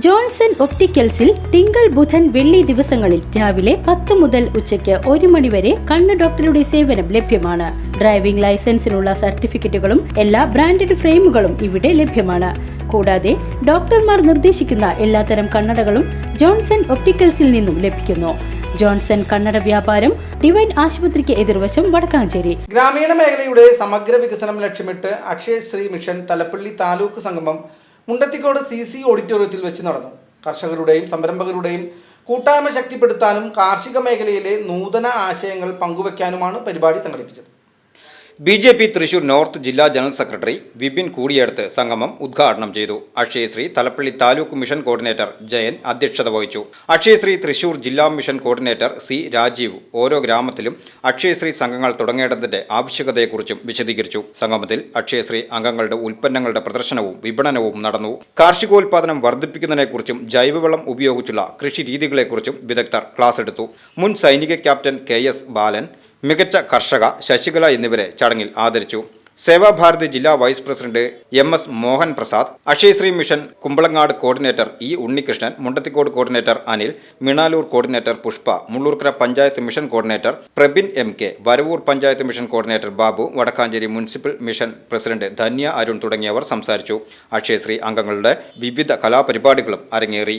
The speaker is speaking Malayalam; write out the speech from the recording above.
ജോൺസൺ ഒപ്റ്റിക്കൽസിൽ തിങ്കൾ ബുധൻ വെള്ളി ദിവസങ്ങളിൽ രാവിലെ പത്ത് മുതൽ ഉച്ചയ്ക്ക് ഒരു മണിവരെ കണ്ണ് ഡോക്ടറുടെ സേവനം ലഭ്യമാണ്. ഡ്രൈവിംഗ് ലൈസൻസിനുള്ള സർട്ടിഫിക്കറ്റുകളും എല്ലാ ബ്രാൻഡഡ് ഫ്രെയിമുകളും ഇവിടെ ലഭ്യമാണ്. കൂടാതെ ഡോക്ടർമാർ നിർദ്ദേശിക്കുന്ന എല്ലാത്തരം കണ്ണടകളും ജോൺസൺ ഒപ്റ്റിക്കൽസിൽ നിന്നും ലഭിക്കുന്നു. ജോൺസൺ കണ്ണട വ്യാപാരം ഡിവൈൻ ആശുപത്രിക്ക് എതിർവശം വടക്കാഞ്ചേരി. ഗ്രാമീണ മേഖലയുടെ സമഗ്ര വികസനം ലക്ഷ്യമിട്ട് അക്ഷയശ്രീ മിഷൻ തലപ്പള്ളി താലൂക്ക് സംഗമം മുണ്ടത്തിക്കോട് സി സി ഓഡിറ്റോറിയത്തിൽ വെച്ച് നടന്നു. കർഷകരുടെയും സംരംഭകരുടെയും കൂട്ടായ്മ ശക്തിപ്പെടുത്താനും കാർഷിക മേഖലയിലെ നൂതന ആശയങ്ങൾ പങ്കുവയ്ക്കാനുമാണ് പരിപാടി സംഘടിപ്പിച്ചത്. B J P Thrissur north ജില്ലാ ജനറൽ സെക്രട്ടറി വിപിൻ കൂടിയെടുത്ത് സംഗമം ഉദ്ഘാടനം ചെയ്തു. അക്ഷയശ്രീ തലപ്പള്ളി താലൂക്ക് മിഷൻ കോർഡിനേറ്റർ ജയൻ അധ്യക്ഷത വഹിച്ചു. അക്ഷയശ്രീ തൃശൂർ ജില്ലാ മിഷൻ കോർഡിനേറ്റർ സി രാജീവ് ഓരോ ഗ്രാമത്തിലും അക്ഷയശ്രീ സംഘങ്ങൾ തുടങ്ങേണ്ടതിന്റെ ആവശ്യകതയെക്കുറിച്ചും വിശദീകരിച്ചു. സംഗമത്തിൽ അക്ഷയശ്രീ അംഗങ്ങളുടെ ഉൽപ്പന്നങ്ങളുടെ പ്രദർശനവും വിപണനവും നടന്നു. കാർഷികോൽപാദനം വർദ്ധിപ്പിക്കുന്നതിനെക്കുറിച്ചും ജൈവവളം ഉപയോഗിച്ചുള്ള കൃഷി രീതികളെക്കുറിച്ചും വിദഗ്ധർ ക്ലാസ് എടുത്തു. മുൻ സൈനിക ക്യാപ്റ്റൻ കെ എസ് ബാലൻ മികച്ച കർഷക ശശികല എന്നിവരെ ചടങ്ങിൽ ആദരിച്ചു. സേവാഭാരതി ജില്ലാ vice president M S Mohan Prasad Akshayashree mission Kumbalangad coordinator E Unnikrishnan Mundathikode coordinator Anil Minalur coordinator Pushpa Mullurkara panchayat mission coordinator Prabin M K Varavoor panchayat mission coordinator Babu Wadakkanchery municipal mission president Dhanya Arun തുടങ്ങിയവർ സംസാരിച്ചു. അക്ഷയശ്രീ അംഗങ്ങളുടെ വിവിധ കലാപരിപാടികളും അരങ്ങേറി.